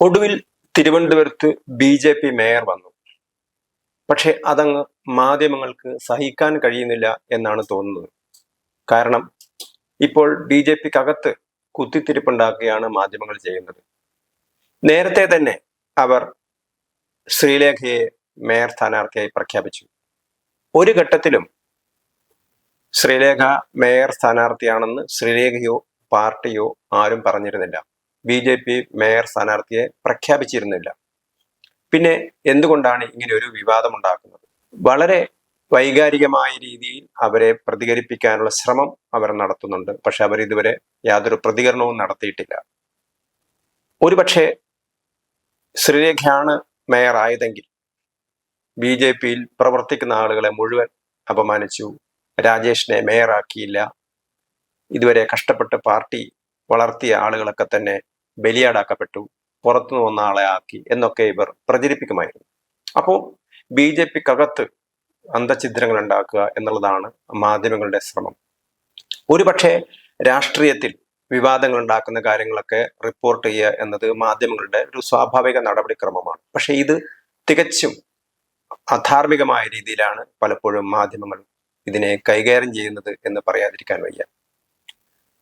ഒടുവിൽ തിരുവനന്തപുരത്ത് B J P mayor വന്നു. പക്ഷെ അതങ്ങ് മാധ്യമങ്ങൾക്ക് സഹിക്കാൻ കഴിയുന്നില്ല എന്നാണ് തോന്നുന്നത്. കാരണം ഇപ്പോൾ ബി ജെ പിക്കകത്ത് കുത്തിത്തിരിപ്പുണ്ടാക്കുകയാണ് മാധ്യമങ്ങൾ ചെയ്യുന്നത്. നേരത്തെ തന്നെ അവർ ശ്രീലേഖയെ മേയർ സ്ഥാനാർത്ഥിയായി പ്രഖ്യാപിച്ചു. ഒരു ഘട്ടത്തിലും ശ്രീലേഖ മേയർ സ്ഥാനാർത്ഥിയാണെന്ന് ശ്രീലേഖയോ പാർട്ടിയോ ആരും പറഞ്ഞിരുന്നില്ല. ബി ജെ പി മേയർ സ്ഥാനാർത്ഥിയെ പ്രഖ്യാപിച്ചിരുന്നില്ല. പിന്നെ എന്തുകൊണ്ടാണ് ഇങ്ങനെ ഒരു വിവാദം ഉണ്ടാക്കുന്നത്? വളരെ വൈകാരികമായ രീതിയിൽ അവരെ പ്രതികരിപ്പിക്കാനുള്ള ശ്രമം അവർ നടത്തുന്നുണ്ട്. പക്ഷെ അവർ ഇതുവരെ യാതൊരു പ്രതികരണവും നടത്തിയിട്ടില്ല. ഒരുപക്ഷെ ശ്രീരേഖയാണ് മേയർ ആയതെങ്കിൽ ബി ജെ പിയിൽ പ്രവർത്തിക്കുന്ന ആളുകളെ മുഴുവൻ അപമാനിച്ചു. രാജേഷിനെ മേയറാക്കിയില്ല. ഇതുവരെ കഷ്ടപ്പെട്ട് പാർട്ടി വളർത്തിയ ആളുകളൊക്കെ തന്നെ ബലിയാടാക്കപ്പെട്ടു പുറത്തുനിന്ന് വന്ന ആളെ ആക്കി എന്നൊക്കെ ഇവർ പ്രചരിപ്പിക്കുമായിരുന്നു. അപ്പോൾ ബി ജെ പിക്കകത്ത് അന്തഛിദ്രങ്ങൾ ഉണ്ടാക്കുക എന്നുള്ളതാണ് മാധ്യമങ്ങളുടെ ശ്രമം. ഒരുപക്ഷെ രാഷ്ട്രീയത്തിൽ വിവാദങ്ങൾ ഉണ്ടാക്കുന്ന കാര്യങ്ങളൊക്കെ റിപ്പോർട്ട് ചെയ്യുക എന്നത് മാധ്യമങ്ങളുടെ ഒരു സ്വാഭാവിക നടപടിക്രമമാണ്. പക്ഷെ ഇത് തികച്ചും അധാർമികമായ രീതിയിലാണ് പലപ്പോഴും മാധ്യമങ്ങൾ ഇതിനെ കൈകാര്യം ചെയ്യുന്നത് എന്ന് പറയാതിരിക്കാൻ വയ്യ.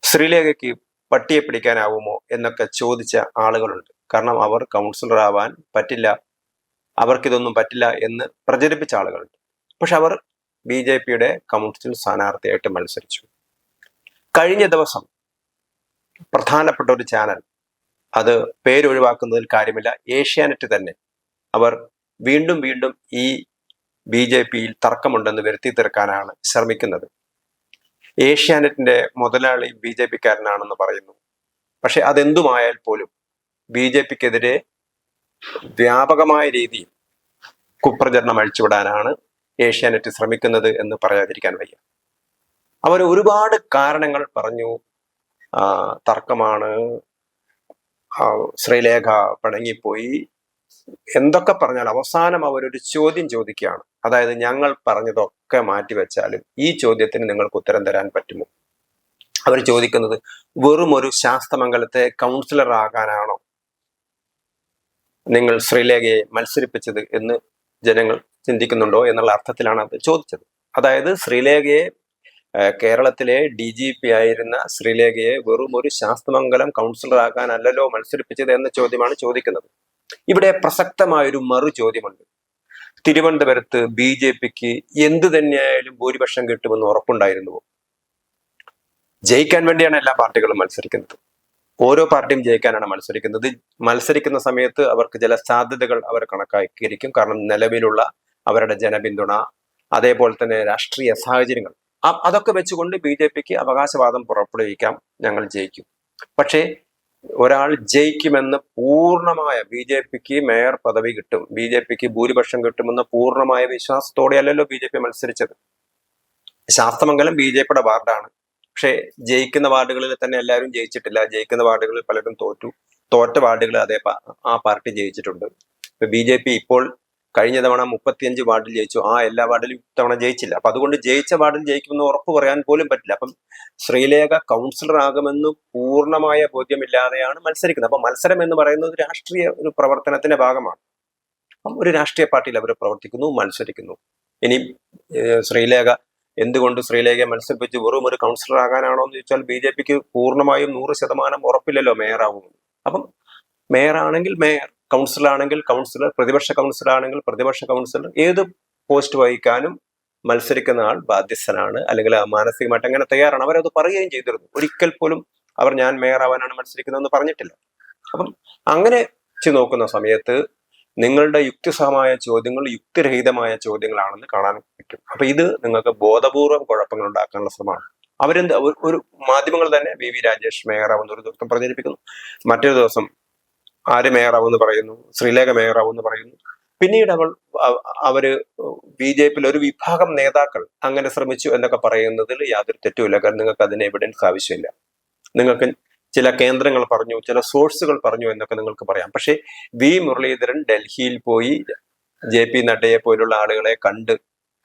ശ്രീലേഖയ്ക്ക് പട്ടിയെ പിടിക്കാനാവുമോ എന്നൊക്കെ ചോദിച്ച ആളുകളുണ്ട്. കാരണം അവർ കൗൺസിലർ ആവാൻ പറ്റില്ല. അവർക്കിതൊന്നും പറ്റില്ല എന്ന് പ്രചരിപ്പിച്ച ആളുകളുണ്ട്. പക്ഷെ അവർ ബി ജെ പിയുടെ കൗൺസിൽ സ്ഥാനാർത്ഥിയായിട്ട് മത്സരിച്ചു. കഴിഞ്ഞ ദിവസം പ്രധാനപ്പെട്ട ഒരു ചാനൽ അത് പേരൊഴിവാക്കുന്നതിൽ കാര്യമില്ല. ഏഷ്യാനെറ്റ് തന്നെ അവർ വീണ്ടും വീണ്ടും ഈ ബി ജെ പിയിൽ തർക്കമുണ്ടെന്ന് വരുത്തി തീർക്കാനാണ് ശ്രമിക്കുന്നത്. ഏഷ്യാനെറ്റിന്റെ മുതലാളി ബി ജെ പിക്കാരനാണെന്ന് പറയുന്നു. പക്ഷെ അതെന്തുമായാൽ പോലും ബി ജെ പിക്കെതിരെ വ്യാപകമായ രീതിയിൽ കുപ്രചരണം അഴിച്ചുവിടാനാണ് ഏഷ്യാനെറ്റ് ശ്രമിക്കുന്നത് എന്ന് പറയാതിരിക്കാൻ വയ്യ. അവർ ഒരുപാട് കാരണങ്ങൾ പറഞ്ഞു. തർക്കമാണ്. ശ്രീലേഖ പിണങ്ങിപ്പോയി എന്തൊക്കെ പറഞ്ഞാലും അവസാനം അവരൊരു ചോദ്യം ചോദിക്കുകയാണ്. അതായത് ഞങ്ങൾ പറഞ്ഞതൊക്കെ മാറ്റിവെച്ചാലും ഈ ചോദ്യത്തിന് നിങ്ങൾക്ക് ഉത്തരം തരാൻ പറ്റുമോ? അവർ ചോദിക്കുന്നത് വെറും ഒരു ശാസ്ത്രമംഗലത്തെ കൗൺസിലർ ആകാനാണോ? നിങ്ങൾ ശ്രീലേഖയെ മത്സരിപ്പിച്ചത് എന്ന് ജനങ്ങൾ ചിന്തിക്കുന്നുണ്ടോ എന്നുള്ള അർത്ഥത്തിലാണ് അത് ചോദിച്ചത്. അതായത് ശ്രീലേഖയെ കേരളത്തിലെ ഡി ജി പി ആയിരുന്ന ശ്രീലേഖയെ വെറും ഒരു ശാസ്ത്രമംഗലം കൗൺസിലർ ആകാനല്ലല്ലോ മത്സരിപ്പിച്ചത് എന്ന ചോദ്യമാണ് ചോദിക്കുന്നത്. ഇവിടെ പ്രസക്തമായൊരു മറു ചോദ്യമുണ്ട് തിരുവനന്തപുരത്ത് ബി ജെ പിക്ക് എന്ത് തന്നെയായാലും ഭൂരിപക്ഷം കിട്ടുമെന്ന് ഉറപ്പുണ്ടായിരുന്നുവോ? ജയിക്കാൻ വേണ്ടിയാണ് എല്ലാ പാർട്ടികളും മത്സരിക്കുന്നത്. ഓരോ പാർട്ടിയും ജയിക്കാനാണ് മത്സരിക്കുന്നത്. മത്സരിക്കുന്ന സമയത്ത് അവർക്ക് ചില സാധ്യതകൾ അവർ കണക്കാക്കിയിരിക്കും. കാരണം നിലവിലുള്ള അവരുടെ ജനപിന്തുണ അതേപോലെ തന്നെ രാഷ്ട്രീയ സാഹചര്യങ്ങൾ. അതൊക്കെ വെച്ചുകൊണ്ട് ബി ജെ പിക്ക് അവകാശവാദം പുറപ്പെടുവിക്കാം. ഞങ്ങൾ ജയിക്കും. പക്ഷേ ഒരാൾ ജയിക്കുമെന്ന് പൂർണമായ ബി ജെ പിക്ക് മേയർ പദവി കിട്ടും. ബി ജെ പിക്ക് ഭൂരിപക്ഷം കിട്ടുമെന്ന പൂർണമായ വിശ്വാസത്തോടെയല്ലല്ലോ ബി ജെ പി മത്സരിച്ചത്. ശാസ്തമംഗലം ബി ജെ പിയുടെ വാർഡാണ്. പക്ഷേ ജയിക്കുന്ന വാർഡുകളിൽ തന്നെ എല്ലാവരും ജയിച്ചിട്ടില്ല. ജയിക്കുന്ന വാർഡുകളിൽ പലരും തോറ്റു. തോറ്റ വാർഡുകൾ അതേ ആ പാർട്ടി ജയിച്ചിട്ടുണ്ട്. ഇപ്പൊ ബി ജെ പി ഇപ്പോൾ കഴിഞ്ഞ തവണ മുപ്പത്തിയഞ്ച് വാർഡിൽ ജയിച്ചു. ആ എല്ലാ വാർഡിലും ഇത്തവണ ജയിച്ചില്ല. അപ്പൊ അതുകൊണ്ട് ജയിച്ച വാർഡിൽ ജയിക്കുമെന്ന് ഉറപ്പ് പറയാൻ പോലും പറ്റില്ല. അപ്പം ശ്രീലേഖ കൗൺസിലർ ആകുമെന്ന് പൂർണമായ ബോധ്യമില്ലാതെയാണ് മത്സരിക്കുന്നത്. അപ്പൊ മത്സരം എന്ന് പറയുന്നത് രാഷ്ട്രീയ ഒരു പ്രവർത്തനത്തിന്റെ ഭാഗമാണ്. അപ്പം ഒരു രാഷ്ട്രീയ പാർട്ടിയിൽ അവർ പ്രവർത്തിക്കുന്നു മത്സരിക്കുന്നു. ഇനി ശ്രീലേഖ എന്തുകൊണ്ട് ശ്രീലേഖയെ മത്സരിപ്പിച്ച് വെറും ഒരു കൗൺസിലർ ആകാനാണോ എന്ന് ചോദിച്ചാൽ ബി ജെ പിക്ക് പൂർണമായും നൂറ് ശതമാനം ഉറപ്പില്ലല്ലോ മേയർ ആകുമെന്ന് അപ്പം മേയറാണെങ്കിൽ മേയർ കൗൺസിലർ ആണെങ്കിൽ കൗൺസിലർ പ്രതിപക്ഷ കൗൺസിലർ ആണെങ്കിൽ പ്രതിപക്ഷ കൗൺസിലർ ഏത് പോസ്റ്റ് വഹിക്കാനും മത്സരിക്കുന്ന ആൾ ബാധ്യസ്ഥനാണ് അല്ലെങ്കിൽ മാനസികമായിട്ട് അങ്ങനെ തയ്യാറാണ്. അവരത് പറയുകയും ചെയ്തിരുന്നു. ഒരിക്കൽ പോലും അവർ ഞാൻ മേയർ ആവാനാണ് മത്സരിക്കുന്നതെന്ന് പറഞ്ഞിട്ടില്ല. അപ്പം അങ്ങനെ നോക്കുന്ന സമയത്ത് നിങ്ങളുടെ യുക്തിസഹമായ ചോദ്യങ്ങൾ യുക്തിരഹിതമായ ചോദ്യങ്ങളാണെന്ന് കാണാൻ പറ്റും. അപ്പൊ ഇത് നിങ്ങൾക്ക് ബോധപൂർവം കുഴപ്പങ്ങൾ ഉണ്ടാക്കാനുള്ള ശ്രമമാണ്. അവരെന്ത് ഒരു മാധ്യമങ്ങൾ തന്നെ വി വി രാജേഷ് മേയറാവുന്ന ഒരു ദിവസം പ്രചരിപ്പിക്കുന്നു. മറ്റൊരു ദിവസം ആര് മേയറാവെന്ന് പറയുന്നു ശ്രീലേഖ മേയറാവെന്ന് പറയുന്നു. പിന്നീട് അവൾ അവർ ബി ജെ പിയിൽ ഒരു വിഭാഗം നേതാക്കൾ അങ്ങനെ ശ്രമിച്ചു എന്നൊക്കെ പറയുന്നതിൽ യാതൊരു തെറ്റുമില്ല. കാരണം നിങ്ങൾക്ക് അതിന് എവിഡൻസ് ആവശ്യമില്ല. നിങ്ങൾക്ക് ചില കേന്ദ്രങ്ങൾ പറഞ്ഞു ചില സോഴ്സുകൾ പറഞ്ഞു എന്നൊക്കെ നിങ്ങൾക്ക് പറയാം. പക്ഷേ വി മുരളീധരൻ ഡൽഹിയിൽ പോയി ജെ പി നഡ്ഡയെ പോലുള്ള ആളുകളെ കണ്ട്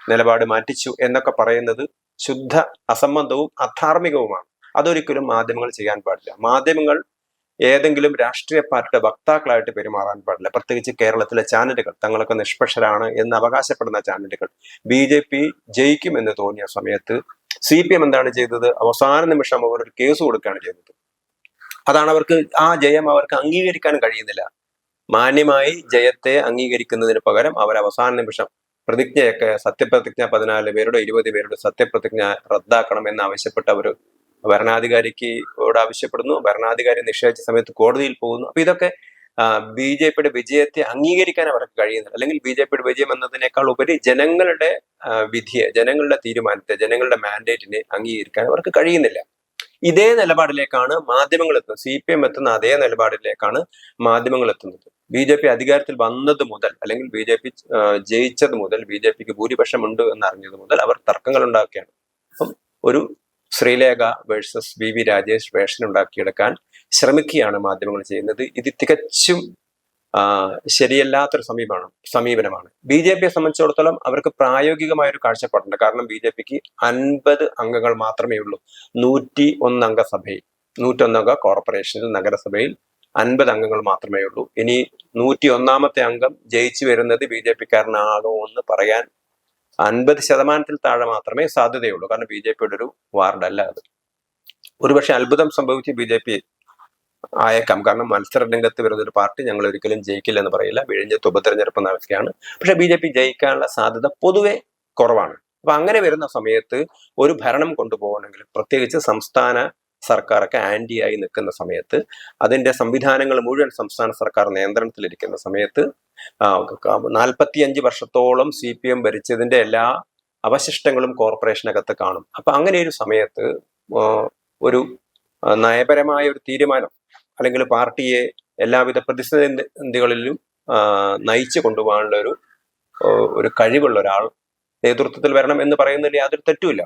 നിലപാട് മാറ്റിച്ചു എന്നൊക്കെ പറയുന്നത് ശുദ്ധ അസംബന്ധവും അധാർമികവുമാണ്. അതൊരിക്കലും മാധ്യമങ്ങൾ ചെയ്യാൻ പാടില്ല. മാധ്യമങ്ങൾ ഏതെങ്കിലും രാഷ്ട്രീയ പാർട്ടിയുടെ വക്താക്കളായിട്ട് പെരുമാറാൻ പാടില്ല. പ്രത്യേകിച്ച് കേരളത്തിലെ ചാനലുകൾ തങ്ങളൊക്കെ നിഷ്പക്ഷരാണ് എന്ന് അവകാശപ്പെടുന്ന ചാനലുകൾ. ബി ജെ പി ജയിക്കുമെന്ന് തോന്നിയ സമയത്ത് സി പി എം എന്താണ് ചെയ്തത്? അവസാന നിമിഷം അവർ ഒരു കേസ് കൊടുക്കുകയാണ് ചെയ്തത്. അതാണ് അവർക്ക് ആ ജയം അവർക്ക് അംഗീകരിക്കാൻ കഴിയുന്നില്ല. മാന്യമായി ജയത്തെ അംഗീകരിക്കുന്നതിന് പകരം അവർ അവസാന നിമിഷം പ്രതിജ്ഞയൊക്കെ സത്യപ്രതിജ്ഞ പതിനാല് പേരുടെ ഇരുപത് പേരുടെ സത്യപ്രതിജ്ഞ റദ്ദാക്കണം എന്ന് ആവശ്യപ്പെട്ട അവർ ഭരണാധികാരിക്ക് ഓട് ആവശ്യപ്പെടുന്നു. ഭരണാധികാരി നിഷേധിച്ച സമയത്ത് കോടതിയിൽ പോകുന്നു. അപ്പൊ ഇതൊക്കെ ബി ജെ പിയുടെ വിജയത്തെ അംഗീകരിക്കാൻ അവർക്ക് കഴിയുന്നില്ല. അല്ലെങ്കിൽ ബി ജെ പിയുടെ വിജയം എന്നതിനേക്കാൾ ഉപരി ജനങ്ങളുടെ വിധിയെ ജനങ്ങളുടെ തീരുമാനത്തെ ജനങ്ങളുടെ മാൻഡേറ്റിനെ അംഗീകരിക്കാൻ അവർക്ക് കഴിയുന്നില്ല. ഇതേ നിലപാടിലേക്കാണ് മാധ്യമങ്ങൾ എത്തുന്നത്. സി പി എം എത്തുന്ന അതേ നിലപാടിലേക്കാണ് മാധ്യമങ്ങൾ എത്തുന്നത്. ബി ജെ പി അധികാരത്തിൽ വന്നത് മുതൽ അല്ലെങ്കിൽ ബി ജെ പി ജയിച്ചത് മുതൽ ബി ജെ പിക്ക് ഭൂരിപക്ഷമുണ്ട് എന്നറിഞ്ഞത് മുതൽ അവർ തർക്കങ്ങൾ ഉണ്ടാക്കുകയാണ്. അപ്പം ഒരു Sreelekha versus V V Rajesh version ഉണ്ടാക്കിയെടുക്കാൻ ശ്രമിക്കുകയാണ് മാധ്യമങ്ങൾ ചെയ്യുന്നത്. ഇത് തികച്ചും ശരിയല്ലാത്തൊരു സമീപമാണ് സമീപനമാണ്. ബി ജെ പിയെ സംബന്ധിച്ചിടത്തോളം അവർക്ക് പ്രായോഗികമായ ഒരു കാഴ്ചപ്പാടുണ്ട്. കാരണം ബി ജെ പിക്ക് അൻപത് അംഗങ്ങൾ മാത്രമേ ഉള്ളൂ. നൂറ്റി ഒന്നംഗ സഭയിൽ നൂറ്റൊന്നംഗ കോർപ്പറേഷനിൽ നഗരസഭയിൽ അൻപത് അംഗങ്ങൾ മാത്രമേ ഉള്ളൂ. ഇനി നൂറ്റി ഒന്നാമത്തെ അംഗം ജയിച്ചു വരുന്നത് ബി ജെ പിക്കാരനാണോ എന്ന് പറയാൻ അൻപത് ശതമാനത്തിൽ താഴെ മാത്രമേ സാധ്യതയുള്ളൂ. കാരണം ബി ജെ പിയുടെ ഒരു വാർഡല്ല അത്. ഒരുപക്ഷെ അത്ഭുതം സംഭവിച്ച് ബി ജെ പി ആയേക്കാം. കാരണം മത്സര രംഗത്ത് വരുന്ന ഒരു പാർട്ടി ഞങ്ങൾ ഒരിക്കലും ജയിക്കില്ല എന്ന് പറയില്ല. വിഴിഞ്ഞത്ത് ഉപതെരഞ്ഞെടുപ്പ് നടക്കുകയാണ്. പക്ഷെ ബി ജെ പി ജയിക്കാനുള്ള സാധ്യത പൊതുവെ കുറവാണ്. അപ്പൊ അങ്ങനെ വരുന്ന സമയത്ത് ഒരു ഭരണം കൊണ്ടുപോകണമെങ്കിൽ പ്രത്യേകിച്ച് സംസ്ഥാന സർക്കാരൊക്കെ ആന്റി ആയി നിൽക്കുന്ന സമയത്ത് അതിന്റെ സംവിധാനങ്ങൾ മുഴുവൻ സംസ്ഥാന സർക്കാർ നിയന്ത്രണത്തിലിരിക്കുന്ന സമയത്ത് നാൽപ്പത്തിയഞ്ച് വർഷത്തോളം സി പി എം ഭരിച്ചതിന്റെ എല്ലാ അവശിഷ്ടങ്ങളും കോർപ്പറേഷനകത്ത് കാണും. അപ്പൊ അങ്ങനെ ഒരു സമയത്ത് ഒരു നയപരമായ ഒരു തീരുമാനം അല്ലെങ്കിൽ പാർട്ടിയെ എല്ലാവിധ പ്രതിസന്ധികളിലും നയിച്ചു കൊണ്ടുപോകാനുള്ള ഒരു ഒരു കഴിവുള്ള ഒരാൾ നേതൃത്വത്തിൽ വരണം എന്ന് പറയുന്നതിൽ യാതൊരു തെറ്റുമില്ല.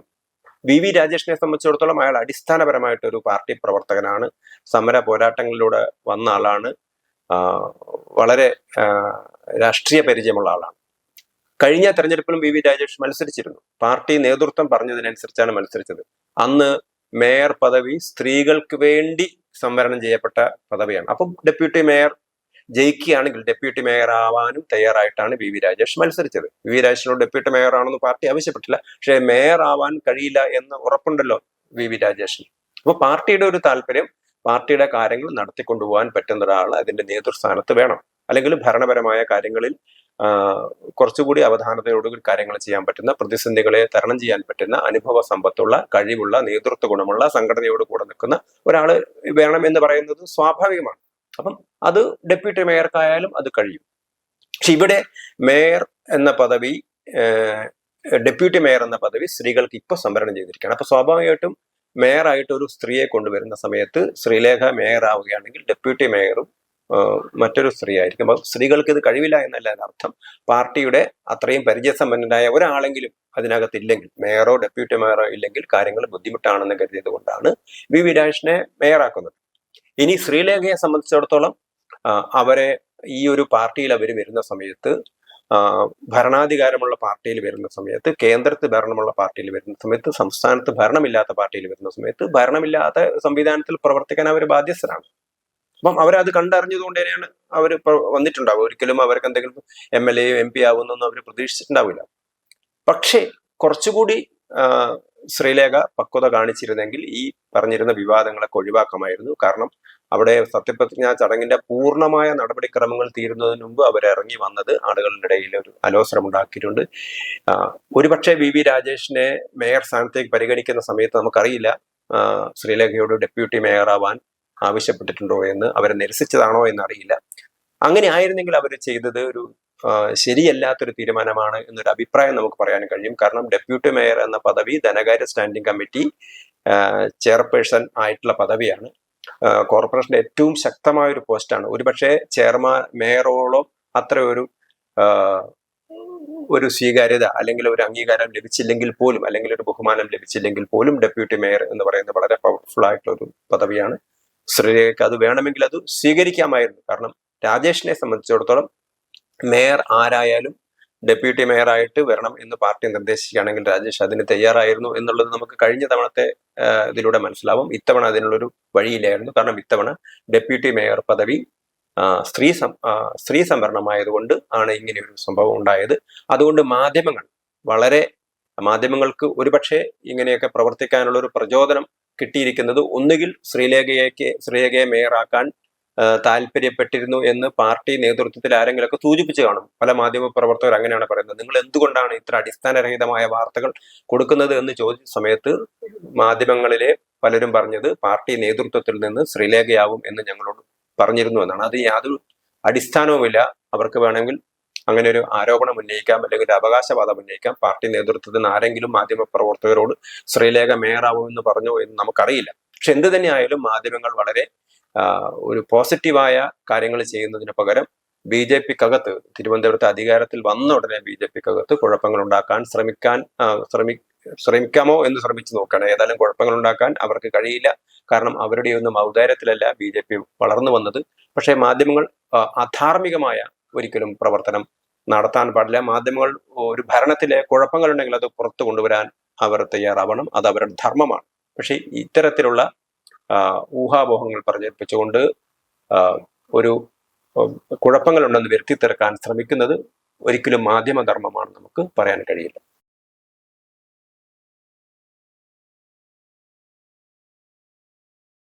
വി. വി. രാജേഷിനെ സംബന്ധിച്ചിടത്തോളം അയാൾ അടിസ്ഥാനപരമായിട്ട് ഒരു പാർട്ടി പ്രവർത്തകനാണ്. സമര പോരാട്ടങ്ങളിലൂടെ വന്ന ആളാണ്. വളരെ രാഷ്ട്രീയ പരിചയമുള്ള ആളാണ്. കഴിഞ്ഞ തെരഞ്ഞെടുപ്പിലും വി. വി. രാജേഷ് മത്സരിച്ചിരുന്നു. പാർട്ടി നേതൃത്വം പറഞ്ഞതിനനുസരിച്ചാണ് മത്സരിച്ചത്. അന്ന് മേയർ പദവി സ്ത്രീകൾക്ക് വേണ്ടി സംവരണം ചെയ്യപ്പെട്ട പദവിയാണ്. അപ്പം ഡെപ്യൂട്ടി മേയർ ജയിക്കുകയാണെങ്കിൽ ഡെപ്യൂട്ടി മേയർ ആവാനും തയ്യാറായിട്ടാണ് വി വി രാജേഷ് മത്സരിച്ചത്. വി വി രാജേഷിനോട് ഡെപ്യൂട്ടി മേയർ ആണെന്ന് പാർട്ടി ആവശ്യപ്പെട്ടില്ല. പക്ഷേ മേയർ ആവാൻ കഴിയില്ല എന്ന് ഉറപ്പുണ്ടല്ലോ വി വി രാജേഷിന്. അപ്പൊ പാർട്ടിയുടെ ഒരു താല്പര്യം പാർട്ടിയുടെ കാര്യങ്ങൾ നടത്തിക്കൊണ്ടുപോകാൻ പറ്റുന്ന ഒരാൾ അതിന്റെ നേതൃസ്ഥാനത്ത് വേണം. അല്ലെങ്കിൽ ഭരണപരമായ കാര്യങ്ങളിൽ കുറച്ചുകൂടി അവധാനതയോടുകൂടി കാര്യങ്ങൾ ചെയ്യാൻ പറ്റുന്ന പ്രതിസന്ധികളെ തരണം ചെയ്യാൻ പറ്റുന്ന അനുഭവ സമ്പത്തുള്ള കഴിവുള്ള നേതൃത്വ ഗുണമുള്ള സംഘടനയോട് കൂടെ നിൽക്കുന്ന ഒരാൾ വേണം എന്ന് പറയുന്നത് സ്വാഭാവികമാണ്. അപ്പം അത് ഡെപ്യൂട്ടി മേയർക്കായാലും അത് കഴിയും. പക്ഷെ ഇവിടെ മേയർ എന്ന പദവി ഡെപ്യൂട്ടി മേയർ എന്ന പദവി സ്ത്രീകൾക്ക് ഇപ്പൊ സംവരണം ചെയ്തിരിക്കുകയാണ്. അപ്പൊ സ്വാഭാവികമായിട്ടും മേയറായിട്ട് ഒരു സ്ത്രീയെ കൊണ്ടുവരുന്ന സമയത്ത് ശ്രീലേഖ മേയർ ആവുകയാണെങ്കിൽ ഡെപ്യൂട്ടി മേയറും മറ്റൊരു സ്ത്രീ ആയിരിക്കും അപ്പൊ സ്ത്രീകൾക്ക് ഇത് കഴിവില്ല എന്നല്ല അർത്ഥം പാർട്ടിയുടെ അത്രയും പരിചയസമ്പന്നനായ ഒരാളെങ്കിലും അതിനകത്ത് ഇല്ലെങ്കിൽ മേയറോ ഡെപ്യൂട്ടി മേയറോ ഇല്ലെങ്കിൽ കാര്യങ്ങൾ ബുദ്ധിമുട്ടാണെന്ന് കരുതിയത് കൊണ്ടാണ് വി വി രാജേഷിനെ മേയറാക്കുന്നത്. ഇനി ശ്രീലേഖയെ സംബന്ധിച്ചിടത്തോളം അവരെ ഈ ഒരു പാർട്ടിയിൽ അവർ വരുന്ന സമയത്ത് ഭരണാധികാരമുള്ള പാർട്ടിയിൽ വരുന്ന സമയത്ത് കേന്ദ്രത്തിൽ ഭരണമുള്ള പാർട്ടിയിൽ വരുന്ന സമയത്ത് സംസ്ഥാനത്ത് ഭരണമില്ലാത്ത പാർട്ടിയിൽ വരുന്ന സമയത്ത് ഭരണമില്ലാത്ത സംവിധാനത്തിൽ പ്രവർത്തിക്കാൻ അവർ ബാധ്യസ്ഥരാണ്. അപ്പം അവരത് കണ്ടറിഞ്ഞതുകൊണ്ട് തന്നെയാണ് അവർ വന്നിട്ടുണ്ടാവുക. ഒരിക്കലും അവർക്ക് എന്തെങ്കിലും M L A M P ആവുന്നൊന്നും അവർ പ്രതീക്ഷിച്ചിട്ടുണ്ടാവില്ല. പക്ഷേ കുറച്ചുകൂടി ശ്രീലേഖ പക്വത കാണിച്ചിരുന്നെങ്കിൽ ഈ പറഞ്ഞിരുന്ന വിവാദങ്ങളെ ഒഴിവാക്കാമായിരുന്നു. കാരണം അവിടെ സത്യപ്രതിജ്ഞ ചടങ്ങിന്റെ പൂർണമായ നടപടിക്രമങ്ങൾ തീരുന്നതിന് മുമ്പ് അവരിറങ്ങി വന്നത് ആളുകളുടെ ഇടയിൽ ഒരു അലോസരം ഉണ്ടാക്കിയിട്ടുണ്ട്. ആ, ഒരുപക്ഷെ വി വി രാജേഷിനെ മേയർ സ്ഥാനത്തേക്ക് പരിഗണിക്കുന്ന സമയത്ത് നമുക്കറിയില്ല ശ്രീലേഖയോട് ഡെപ്യൂട്ടി മേയർ ആവാൻ ആവശ്യപ്പെട്ടിട്ടുണ്ടോ എന്ന് അവരെ നിരസിച്ചതാണോ എന്നറിയില്ല. അങ്ങനെ ആയിരുന്നെങ്കിൽ അവർ ചെയ്തത് ഒരു ശരിയല്ലാത്തൊരു തീരുമാനമാണ് എന്നൊരു അഭിപ്രായം നമുക്ക് പറയാൻ കഴിയും. കാരണം ഡെപ്യൂട്ടി മേയർ എന്ന പദവി ധനകാര്യ സ്റ്റാൻഡിംഗ് കമ്മിറ്റി ചെയർപേഴ്സൺ ആയിട്ടുള്ള പദവിയാണ്. കോർപ്പറേഷന്റെ ഏറ്റവും ശക്തമായ ഒരു പോസ്റ്റാണ്. ഒരുപക്ഷെ ചെയർമാൻ മേയറോളം അത്ര ഒരു ഒരു സ്വീകാര്യത അല്ലെങ്കിൽ ഒരു അംഗീകാരം ലഭിച്ചില്ലെങ്കിൽ പോലും അല്ലെങ്കിൽ ഒരു ബഹുമാനം ലഭിച്ചില്ലെങ്കിൽ പോലും ഡെപ്യൂട്ടി മേയർ എന്ന് പറയുന്നത് വളരെ പവർഫുൾ ആയിട്ടുള്ള ഒരു പദവിയാണ്. ശ്രീരേഖയ്ക്ക് അത് വേണമെങ്കിൽ അത് സ്വീകരിക്കാമായിരുന്നു. കാരണം രാജേഷിനെ സംബന്ധിച്ചിടത്തോളം മേയർ ആരായാലും ഡെപ്യൂട്ടി മേയറായിട്ട് വരണം എന്ന് പാർട്ടി നിർദ്ദേശിക്കുകയാണെങ്കിൽ രാജേഷ് അതിന് തയ്യാറായിരുന്നു എന്നുള്ളത് നമുക്ക് കഴിഞ്ഞ തവണത്തെ ഇതിലൂടെ മനസ്സിലാവും. ഇത്തവണ അതിനുള്ളൊരു വഴിയില്ലായിരുന്നു. കാരണം ഇത്തവണ ഡെപ്യൂട്ടി മേയർ പദവി സ്ത്രീ സ്ത്രീ സംവരണമായതുകൊണ്ട് ആണ് ഇങ്ങനെ ഒരു സംഭവം ഉണ്ടായത്. അതുകൊണ്ട് മാധ്യമങ്ങൾ വളരെ മാധ്യമങ്ങൾക്ക് ഒരുപക്ഷെ ഇങ്ങനെയൊക്കെ പ്രവർത്തിക്കാനുള്ള ഒരു പ്രചോദനം കിട്ടിയിരിക്കുന്നത് ഒന്നുകിൽ ശ്രീലേഖയ്ക്ക് ശ്രീലേഖയെ മേയറാക്കാൻ താല്പര്യപ്പെട്ടിരുന്നു എന്ന് പാർട്ടി നേതൃത്വത്തിൽ ആരെങ്കിലുമൊക്കെ സൂചിപ്പിച്ചു കാണും. പല മാധ്യമ പ്രവർത്തകർ അങ്ങനെയാണ് പറയുന്നത്. നിങ്ങൾ എന്തുകൊണ്ടാണ് ഇത്ര അടിസ്ഥാനരഹിതമായ വാർത്തകൾ കൊടുക്കുന്നത് എന്ന് ചോദിച്ച സമയത്ത് മാധ്യമങ്ങളിലെ പലരും പറഞ്ഞത് പാർട്ടി നേതൃത്വത്തിൽ നിന്ന് ശ്രീലേഖയാവും എന്ന് ഞങ്ങളോട് പറഞ്ഞിരുന്നു എന്നാണ്. അത് യാതൊരു അടിസ്ഥാനവുമില്ല. അവർക്ക് വേണമെങ്കിൽ അങ്ങനെ ഒരു ആരോപണം ഉന്നയിക്കാം അല്ലെങ്കിൽ ഒരു അവകാശവാദം ഉന്നയിക്കാം. പാർട്ടി നേതൃത്വത്തിൽ നിന്ന് ആരെങ്കിലും മാധ്യമ പ്രവർത്തകരോട് ശ്രീലേഖ മേയറാവും എന്ന് പറഞ്ഞോ എന്ന് നമുക്കറിയില്ല. പക്ഷെ എന്ത് തന്നെയായാലും മാധ്യമങ്ങൾ വളരെ ഒരു പോസിറ്റീവായ കാര്യങ്ങൾ ചെയ്യുന്നതിന് പകരം ബി ജെ പിക്കകത്ത് തിരുവനന്തപുരത്ത് അധികാരത്തിൽ വന്ന ഉടനെ ബി ജെ പിക്കകത്ത് കുഴപ്പങ്ങൾ ഉണ്ടാക്കാൻ ശ്രമിക്കാൻ ശ്രമി ശ്രമിക്കാമോ എന്ന് ശ്രമിച്ചു നോക്കണം ഏതായാലും കുഴപ്പങ്ങൾ ഉണ്ടാക്കാൻ അവർക്ക് കഴിയില്ല. കാരണം അവരുടെ ഒന്നും ഔദാര്യത്തിലല്ല ബി ജെ പി വളർന്നു വന്നത്. പക്ഷേ മാധ്യമങ്ങൾ അധാർമികമായ ഒരിക്കലും പ്രവർത്തനം നടത്താൻ പാടില്ല. മാധ്യമങ്ങൾ ഒരു ഭരണത്തിലെ കുഴപ്പങ്ങളുണ്ടെങ്കിൽ അത് പുറത്തു കൊണ്ടുവരാൻ അവർ തയ്യാറാവണം. അത് അവരുടെ ധർമ്മമാണ്. പക്ഷേ ഇത്തരത്തിലുള്ള ഊഹാപോഹങ്ങൾ പ്രചരിപ്പിച്ചുകൊണ്ട് ഒരു കുഴപ്പങ്ങളുണ്ടെന്ന് വരുത്തി തീർക്കാൻ ശ്രമിക്കുന്നത് ഒരിക്കലും മാധ്യമധർമ്മമാണ് നമുക്ക് പറയാൻ കഴിയില്ല.